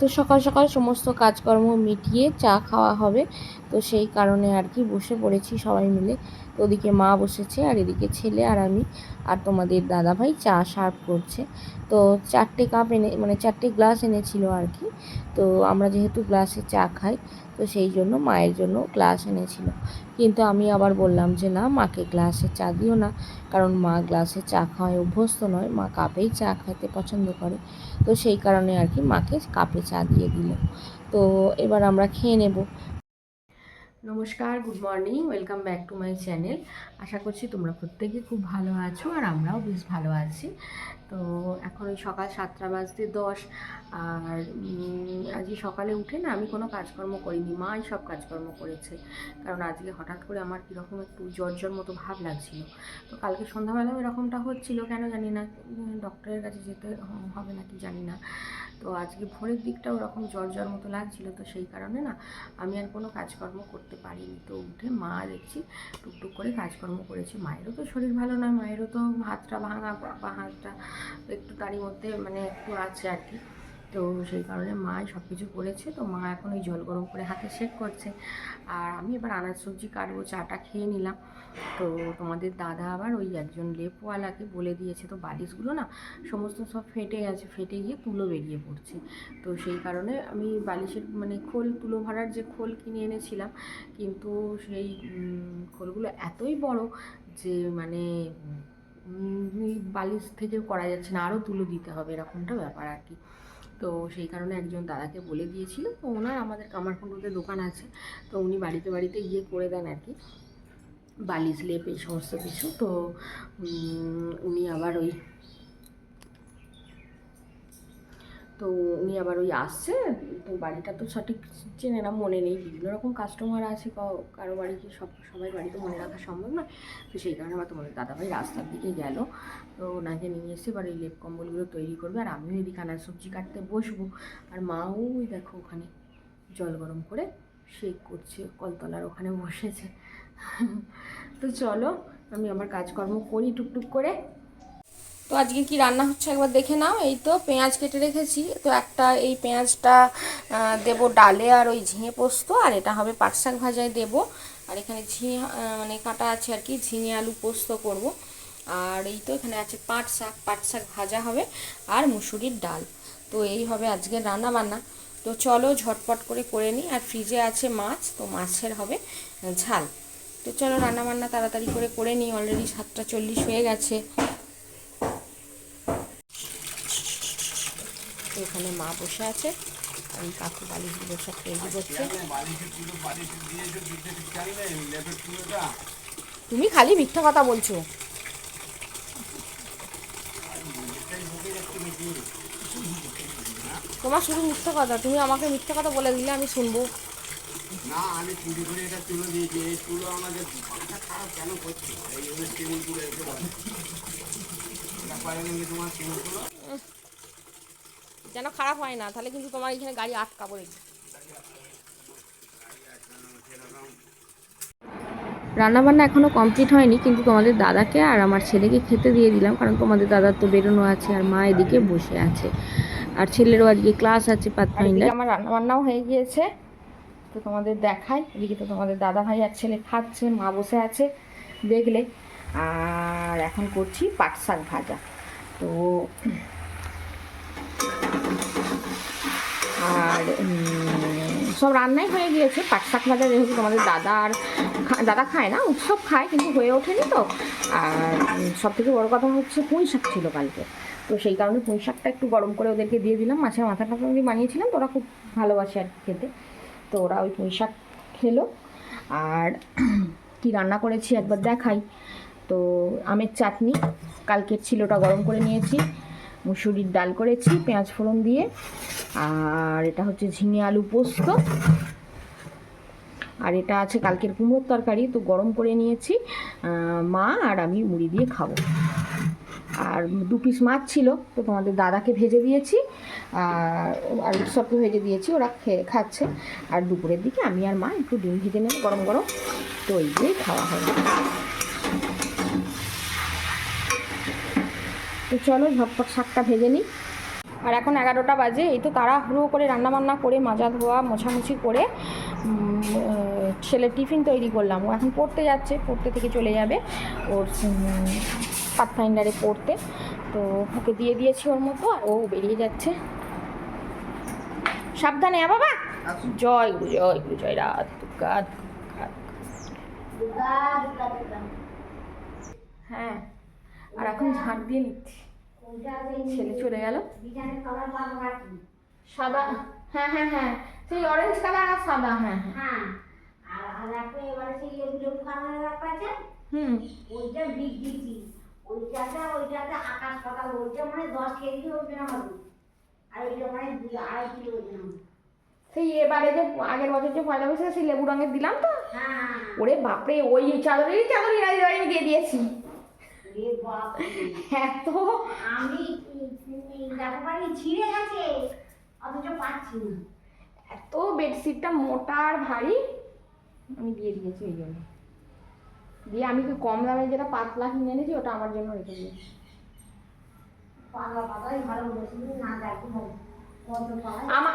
তো সকাল সকাল সমস্ত কাজকর্ম মিটিয়ে চা খাওয়া হবে। তো সেই কারণে আর কি বসে পড়েছি সবাই মিলে। তো ওদিকে মা বসেছে আর এদিকে ছেলে আর আমি আর তোমাদের দাদাভাই চা সার্ভ করছে। তো চারটে কাপ এনে মানে চারটে গ্লাস এনেছিল আর কি। তো আমরা যেহেতু গ্লাসে চা খাই, তো সেই জন্য মায়ের জন্য গ্লাস এনেছিল। কিন্তু আমি আবার বললাম যে, না, মাকে গ্লাসে চা দিও না, কারণ মা গ্লাসে চা খাওয়ায় অভ্যস্ত নয়, মা কাপেই চা খেতে পছন্দ করে। তো সেই কারণে আর কি মাকে কাপে চা দিয়ে দিল। তো এবার আমরা খেয়ে নেব। নমস্কার good morning welcome back to my channel আশা করছি তোমরা প্রত্যেকে খুব ভালো আছো আর আমরাও বেশ ভালো আছি। তো এখন ওই সকাল সাতটা বাজতে দশ, আর আজকে সকালে উঠে না আমি কোনো কাজকর্ম করিনি মাই সব কাজকর্ম করেছে। কারণ আজকে হঠাৎ করে আমার কীরকম একটু জ্বর জ্বর মতো ভাব লাগছিল। তো কালকে সন্ধ্যাবেলাও এরকমটা হচ্ছিল, কেন জানি না ডক্টরের কাছে যেতে হবে নাকি জানি না। তো আজকে ভোরের দিকটা ওরকম জ্বর জ্বর মতো লাগছিল তো সেই কারণে না আমি আর কোনো কাজকর্ম করতে পারিনি। তো উঠে মা দেখছি টুকটুক করে কাজকর্ম করেছি। মায়েরও তো শরীর ভালো নয়, মায়েরও তো হাতটা ভাঙা বা- হাতটা একটু তারই মধ্যে মানে একটু আছে আর কি। তো সেই কারণে মা সব কিছু করেছে। তো মা এখন ওই জল গরম করে হাতে শেক করছে। আর আমি এবার আনাজ, সবজি কাটবো, চাটা খেয়ে নিলাম। তো তোমাদের দাদা আবার ওই একজন লেপওয়ালাকে বলে দিয়েছে, তো বালিশগুলো না সমস্ত সব ফেটে গেছে ফেটে গিয়ে তুলো বেরিয়ে পড়ছে। তো সেই কারণে আমি বালিশের মানে খোল, তুলো ভরার যে খোল কিনে এনেছিলাম, কিন্তু সেই খোলগুলো এতই বড় যে মানে বালিশ থেকে করা যাচ্ছে না। আরও তুলো দিতে হবে, এরকমটা ব্যাপার আর কি। তো সেই কারণে একজন দাদাকে বলে দিয়েছিল। তো ওনার আমাদের কামারকুণ্ডুতে দোকান আছে। তো উনি বাড়িতে বাড়িতে গিয়ে করে দেন আর কি। বালিশ লেপ এই সমস্ত কিছু। তো উনি আবার ওই তো উনি আবার ওই আসছে, তো বাড়িটা তো সঠিক চেনে না, মনে নেই। বিভিন্ন রকম কাস্টমার আছে কারও বাড়ি কি সব, সবাই বাড়ি তো মনে রাখা সম্ভব নয়। তো সেই কারণে আবার তোমাদের দাদাভাই রাস্তার দিকে গেল। তো ওনাকে নিয়ে এসে এবার এই লেপ কম্বলগুলো তৈরি করবে। আর আমিও এদিকে আনাজ সবজি কাটতে বসবো। আর মাও ওই দেখো ওখানে জল গরম করে শেক করছে, কলতলার ওখানে বসেছে। তো চলো, আমি আমার কাজকর্ম করি টুকটুক করে। তো আজকে কি রান্না হচ্ছে একবার দেখে নাও। এই তো পেঁয়াজ কেটে রেখেছি। তো একটা এই পেঁয়াজটা দেবো ডালে আর ওই ঝিঙে পোস্ত, আর এটা হবে পাট শাক ভাজায় দেবো। আর এখানে ঝিঙে মানে কাটা আছে আর কি, ঝিঙে আলু পোস্ত করব। আর এই তো এখানে আছে পাট শাক পাট শাক ভাজা হবে, আর মুসুরির ডাল। তো এই হবে আজকের রান্না বান্না তো চলো ঝটপট করে করে নিই। আর ফ্রিজে আছে মাছ, তো মাছের হবে ঝাল। তো চলো রান্না বান্না তাড়াতাড়ি করে করে নিই। অলরেডি সাতটা চল্লিশ হয়ে গেছে। এখানে মা বসে আছে। এই কাকু বালিশগুলো সব তৈরি করছে। তুমি খালি মিথ্যা কথা বলছো। তোমার শুধু মিথ্যা কথা, তুমি আমাকে মিথ্যা কথা বলে দিলে আমি শুনব। না, আমি চুরি করে এটা তুলে দিয়েছি। এই তুলো আমাদের কেন করছে? এই তোমার যেন খারাপ হয় না তাহলে কিন্তু তোমার এখানে গাড়ি আটকাবো দেখি রান্নাবান্না এখনও কমপ্লিট হয়নি কিন্তু তোমাদের দাদাকে আর আমার ছেলেকে খেতে দিয়ে দিলাম কারণ তোমাদের দাদার তো বেরোনো আছে আর মা এদিকে বসে আছে। আর ছেলেরও আজকে ক্লাস আছে পাথফাইন্ডার আমার রান্নাবান্নাও হয়ে গিয়েছে। তো তোমাদের দেখাই এদিকে তো তোমাদের দাদা ভাই আর ছেলে খাচ্ছে মা বসে আছে দেখলে। আর এখন করছি পাট শাক ভাজা। তো আর সব রান্নাই হয়ে গিয়েছে। পাট শাক ভাজা যেহেতু তোমাদের দাদা আর দাদা খায় না, উৎসব খায়, কিন্তু হয়ে ওঠেনি তো। আর সব থেকে বড়ো কথা হচ্ছে পুঁই শাক ছিল কালকে। তো সেই কারণে পুঁই শাকটা একটু গরম করে ওদেরকে দিয়ে দিলাম। মাছের মাথা দিয়ে বানিয়েছিলাম, তো ওরা খুব ভালোবাসে আর খেতে। তো ওরা ওই পুঁই শাক খেলো। আর, কি রান্না করেছি একবার দেখাই। তো আমের চাটনি, কালকের ছিলটা গরম করে নিয়েছি। মুসুরির ডাল করেছি, পেঁয়াজ ফোড়ন দিয়ে। আর এটা হচ্ছে ঝিঙে আলু পোস্ত। আর এটা আছে কালকের কুমড়োর তরকারি, তো গরম করে নিয়েছি। মা আর আমি মুড়ি দিয়ে খাব। আর দু পিস মাছ ছিল, তো তোমাদের দাদাকে ভেজে দিয়েছি। আর আর উৎসবকে ভেজে দিয়েছি, ওরা খেয়ে খাচ্ছে। আর দুপুরের দিকে আমি আর মা একটু ডিম ভেজে নেব, গরম গরম। তো এই খাওয়া হবে তো চলো ঝটপট শাকটা ভেজে নিই। আর এখন এগারোটা বাজে এই তো তাড়াহুড়ো করে রান্নাবান্না করে মাজা ধোয়া মোছামুছি করে ছেলে টিফিন তৈরি করলাম। ও এখন পড়তে যাচ্ছে পড়তে থেকে চলে যাবে ওর পাথফাইন্ডারে পড়তে। তো ওকে দিয়ে দিয়েছি ওর মতো আর ও বেরিয়ে যাচ্ছে। সাবধানে আ বাবা। জয় গুরু জয় গুরু জয় রাত হ্যাঁ। আর এখন ঝাঁট দিয়ে নিচ্ছি। ছেলে চলে গেল। সাদা হ্যাঁ হ্যাঁ হ্যাঁ। সেই অরেঞ্জ কালার আর সাদা হ্যাঁ হ্যাঁ। হুম। ওইটা বিগ দিচ্ছি ওইটাটা ওইটাতে আকাশ পাতাল ওইটা মানে দশ কেজি ওজন হবে। আর ওইটা মানে দুই আড়াই কিলো ওজন হবে। সেই এবারে যে আগের বছর যে পয়লা বৈশাখে সেই লেবু রঙের দিলাম তো? হ্যাঁ। ওরে বাপরে ওই চাদরেরই চাদরই রাজি বাড়ি দিয়ে দিয়েছি। এত? আমি ছিঁড়ে গেছে অথচ পাচ্ছি না। এত বেডশিটটা মোটা আর ভারী? আমি দিয়ে দিয়েছি ওই জন্য। দিয়ে আমি কম দামে যেটা পাতলা কিনে এনেছি ওটা আমার জন্য রেখে দিয়েছি।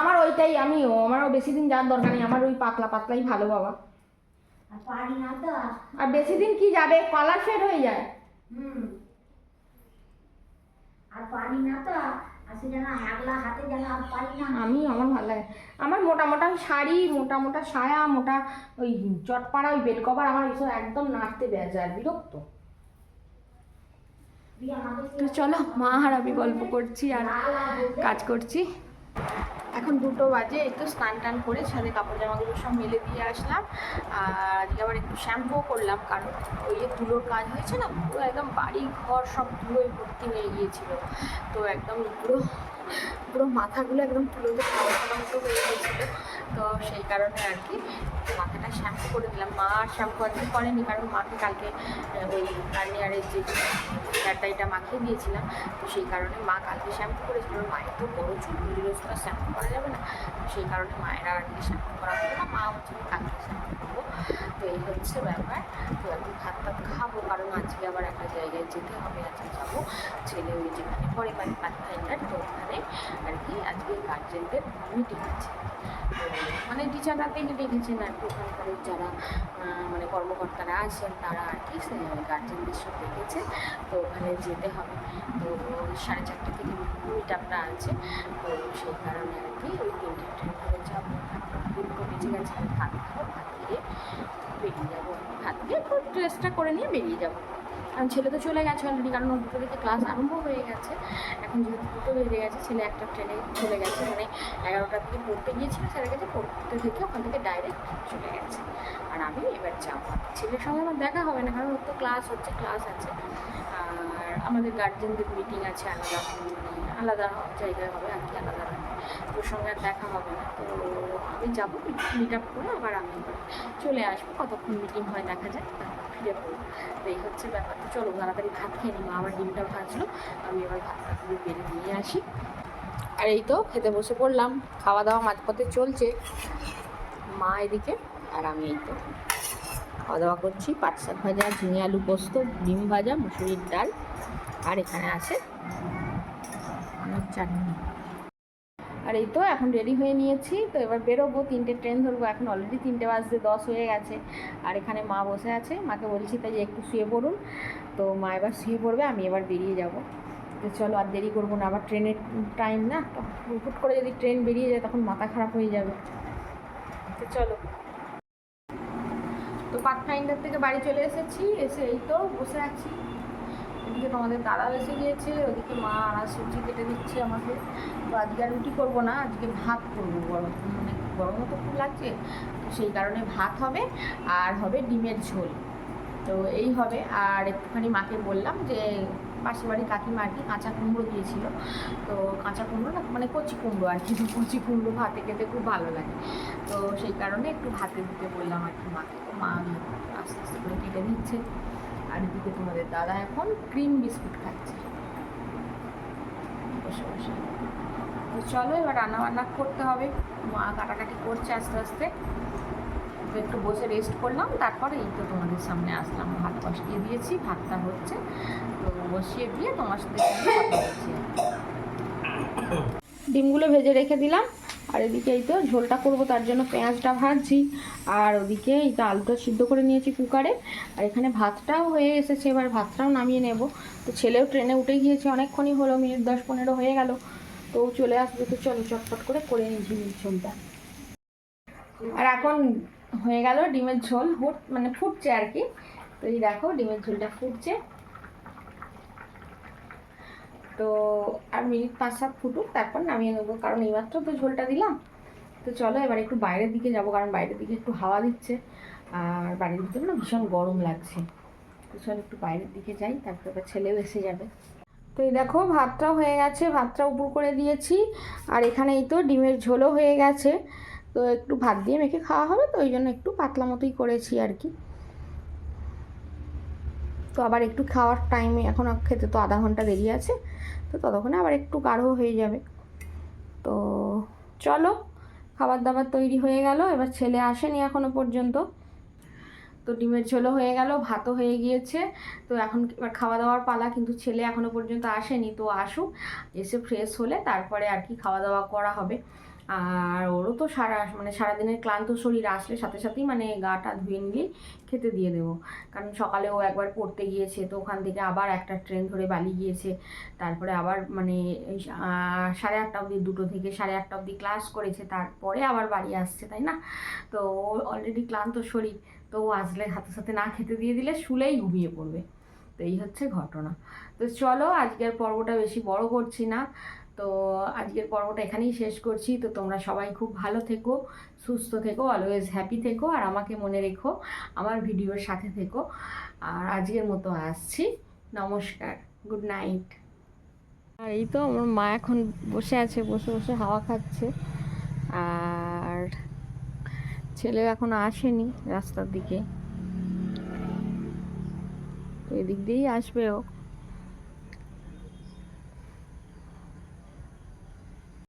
আমার ওইটাই আমিও আমারও বেশি দিন যাওয়ার দরকার নেই আমার ওই পাতলা পাতলাই ভালো বাবা। আর বেশি দিন কি যাবে? কালার ফেড হয়ে যায়। হুম। আর পারি না তো আমি আমার ভালো লাগে। আমার মোটা মোটা শাড়ি মোটা মোটা সায়া মোটা ওই চটপাড়া ওই বেড কভার আমার এইসব একদম নাড়তে বেজার বিরক্ত। তো চলো মা আর আমি গল্প করছি আর কাজ করছি। এখন দুটো বাজে একটু স্নান টান করে ছাদে কাপড় জামাগুলো সব মেলে দিয়ে আসলাম। আর আজকে আবার একটু শ্যাম্পুও করলাম, কারণ ওই যে ধুলোর কাজ হয়েছে না, পুরো একদম বাড়ি ঘর সব ধুলোয় ভর্তি হয়ে গিয়েছিল। তো একদম পুরো পুরো মাথাগুলো একদম তুলোতে খাওয়া খাওয়া হয়ে গেছিল তো সেই কারণে আর কি মাথাটা শ্যাম্পু করে দিলাম। মা আর শ্যাম্পু আজকে করেনি, কারণ মাকে কালকে ওই গার্নিয়ারের যে হেয়ার ডাইটা মাখিয়ে দিয়েছিলাম, তো সেই কারণে মা কালকে শ্যাম্পু করেছিল। মায়ের তো বড় চুলগুলি রোজ তো শ্যাম্পু করা যাবে না। তো সেই কারণে মায়ের আর কি শ্যাম্পু করা হবে না, মা হচ্ছে কালকে শ্যাম্পু করব। তো এই হচ্ছে ব্যাপার। তো এখন ভাত টাত খাব, কারণ আজকে আবার একটা জায়গায় যেতে হবে, আজকে যাব। ছেলে ওই যেখানে পরে বাড়ি পাঠাইলার তো ওখানে আর কি আজকে গার্জেনদের মিটিং আছে। মানে টিচাররা দেখে ডেকেছেন আর কি, ওখানকার যারা মানে কর্মকর্তারা আছেন, তারা আর কি গার্জেনদের সব ডেকেছে তো ওখানে যেতে হবে। তো সাড়ে চারটে থেকে মিট আপটা আছে। তো সেই কারণে আর কি ওই তিনটে ট্রেন ধরে যাব। বেজে গেছে ভাত খাব, ভাত বেরিয়ে যাব। ভাত একটু ড্রেসটা করে নিয়ে বেরিয়ে যাব। কারণ ছেলে তো চলে গেছে অলরেডি কারণ ওর দুটো থেকে ক্লাস আরম্ভ হয়ে গেছে। এখন যেহেতু দুটো বেজে গেছে, ছেলে একটা ট্রেনে চলে গেছে মানে এগারোটার দিকে পড়তে গিয়েছিল ছেলে গেছে পড়তে থেকে ওখান থেকে ডাইরেক্ট চলে গেছে। আর আমি এবার যাব। ছেলের সঙ্গে আমার দেখা হবে না, কারণ ওর তো ক্লাস হচ্ছে ক্লাস আছে। আর আমাদের গার্জেনদের মিটিং আছে, আলাদা আলাদা জায়গায় হবে, আর কি আলাদা ওর সঙ্গে আর দেখা হবে না। তো আমি যাব মিট আপ করে আবার আমি চলে আসব, কতক্ষণ মিটিং হয় দেখা যায় ফিরে পড়ব তো এই হচ্ছে ব্যাপার। তো চলো, তাড়াতাড়ি ভাত খেয়ে নিই। মা আবার ডিমটা ভাজলো। আমি এবার ভাতটা পুরো বেড়ে নিয়ে আসি। আর এই তো খেতে বসে পড়লাম। খাওয়া দাওয়া মাঝপথে চলছে। মা এদিকে আর আমি এই তো। খাওয়া দাওয়া করছি। পাট শাক ভাজা, ঝিঙে আলু পোস্ত, ডিম ভাজা, মুসুরির ডাল। আর এখানে আছে আমার চাটনি। আর এই তো এখন রেডি হয়ে নিয়েছি। তো এবার বেরোবো, তিনটে ট্রেন ধরবো, এখন অলরেডি তিনটে বাজতে দশ হয়ে গেছে। আর এখানে মা বসে আছে, মাকে বলছি তাই একটু শুয়ে পড়ুন। তো মা এবার শুয়ে পড়বে, আমি এবার বেরিয়ে যাব। তো চলো আর দেরি করব না, আবার ট্রেনের টাইম না হুট করে যদি ট্রেন বেরিয়ে যায় তখন মাথা খারাপ হয়ে যাবে। তো চলো। তো পাথফাইন্ডার থেকে বাড়ি চলে এসেছি, এসে এই তো বসে আছি। এদিকে তোমাদের দাদা এসে গিয়েছে, ওদিকে মা আর সবজি কেটে দিচ্ছে আমাকে। তো আজকে আর রুটি করব না, আজকে ভাত করব গরম মানে গরমও তো খুব লাগছে, তো সেই কারণে ভাত হবে আর হবে ডিমের ঝোল। তো এই হবে, আর একটুখানি মাকে বললাম যে পাশের বাড়ি কাকিমা আর কি কাঁচা কুমড়ো দিয়েছিল। তো কাঁচা কুমড়ো না মানে কচি কুমড়ো আর কি, কচি কুমড়ো ভাতে খেতে খুব ভালো লাগে। তো সেই কারণে একটু ভাতে দিতে বললাম আর কি মাকে। তো মা আস্তে আস্তে করে কেটে দিচ্ছে আর এদিকে তোমাদের দাদা এখন ক্রিম বিস্কুট খাচ্ছে। বসে বসে। তো চলো, এবার রান্না বান্না করতে হবে। মা কাটাকাটি করছে আস্তে আস্তে। একটু বসে রেস্ট করলাম, তারপরে এই তো তোমাদের সামনে আসলাম। ভাত বসিয়ে দিয়েছি, ভাতটা হচ্ছে। তো বসিয়ে দিয়ে তোমার সাথে ডিমগুলো ভেজে রেখে দিলাম। আর এদিকে এই তো ঝোলটা করব, তার জন্য পেঁয়াজটা ভাজছি। আর ওদিকে এই তো আলুটা সিদ্ধ করে নিয়েছি কুকারে। আর এখানে ভাতটাও হয়ে এসেছে, এবার ভাতটাও নামিয়ে নেব। তো ছেলেও ট্রেনে উঠে গিয়েছে, অনেকক্ষণই হলো, মিনিট দশ পনেরো হয়ে গেল। তো চলে আসবে, তো চলো চটপট করে করে নিয়েছি ঝোলটা। আর এখন হয়ে গেল ডিমের ঝোল, হুট মানে ফুটছে আর কি। তো এই দেখো, ডিমের ঝোলটা ফুটছে। তো আর মিনিট পাঁচ সাত ফুটুক, তারপর নামিয়ে নেব। কারণ এইমাত্র তো ঝোলটা দিলাম। তো চলো এবার একটু বাইরের দিকে যাব, কারণ বাইরের দিকে একটু হাওয়া দিচ্ছে। আর বাড়ির ভিতরে না ভীষণ গরম লাগছে। তো চলো একটু বাইরের দিকে যাই, তারপর এবার ছেলেও এসে যাবে। তো এই দেখো, ভাতটাও হয়ে গেছে, ভাতটা উপর করে দিয়েছি। আর এখানে এই তো ডিমের ঝোলও হয়ে গেছে। তো একটু ভাত দিয়ে মেখে খাওয়া হবে, তো ওই জন্য একটু পাতলা মতোই করেছি আর কি। তো আবার একটু খাওয়ার টাইমে এখন খেতে তো আধা ঘণ্টা দেরি আছে। তো ততক্ষণে আবার একটু গাঢ় হয়ে যাবে। তো চলো খাবার দাবার তৈরি হয়ে গেল, এবার ছেলে আসেনি এখনও পর্যন্ত। তো ডিমের ঝোলও হয়ে গেল, ভাতও হয়ে গিয়েছে। তো এখন এবার খাওয়া দাওয়ার পালা, কিন্তু ছেলে এখনও পর্যন্ত আসেনি, তো আসুক, এসে ফ্রেশ হলে তারপরে আর কি খাওয়া দাওয়া করা হবে। আর ওরও তো সারা মানে সারাদিনের ক্লান্ত শরীর, আসলে সাথে সাথেই মানে গাটা ধুয়ে নিলেই খেতে দিয়ে দেবো। কারণ সকালে ও একবার পড়তে গিয়েছে, তো ওখান থেকে আবার একটা ট্রেন ধরে বালি গিয়েছে। তারপরে আবার মানে সাড়ে আটটা অবধি, দুটো থেকে সাড়ে আটটা অবধি ক্লাস করেছে, তারপরে আবার বাড়ি আসছে, তাই না? তো ও অলরেডি ক্লান্ত শরীর, তো ও আসলে হাতে সাথে না খেতে দিয়ে দিলে শুলেই ঘুমিয়ে পড়বে। তো এই হচ্ছে ঘটনা। তো চলো, আজকের পর্বটা বেশি বড় করছি না। তো আজকের পর্বটা এখানেই শেষ করছি। তো তোমরা সবাই খুব ভালো থেকো, সুস্থ থেকো অলওয়েজ হ্যাপি থেকো, আর আমাকে মনে রেখো আমার ভিডিওর সাথে থেকো। আর আজকের মতো আসছি। নমস্কার গুড নাইট আর এই তো আমার মা এখন বসে আছে, বসে বসে হাওয়া খাচ্ছে। আর ছেলে এখন আসেনি রাস্তার দিকে। এদিক দিয়েই আসবে ও।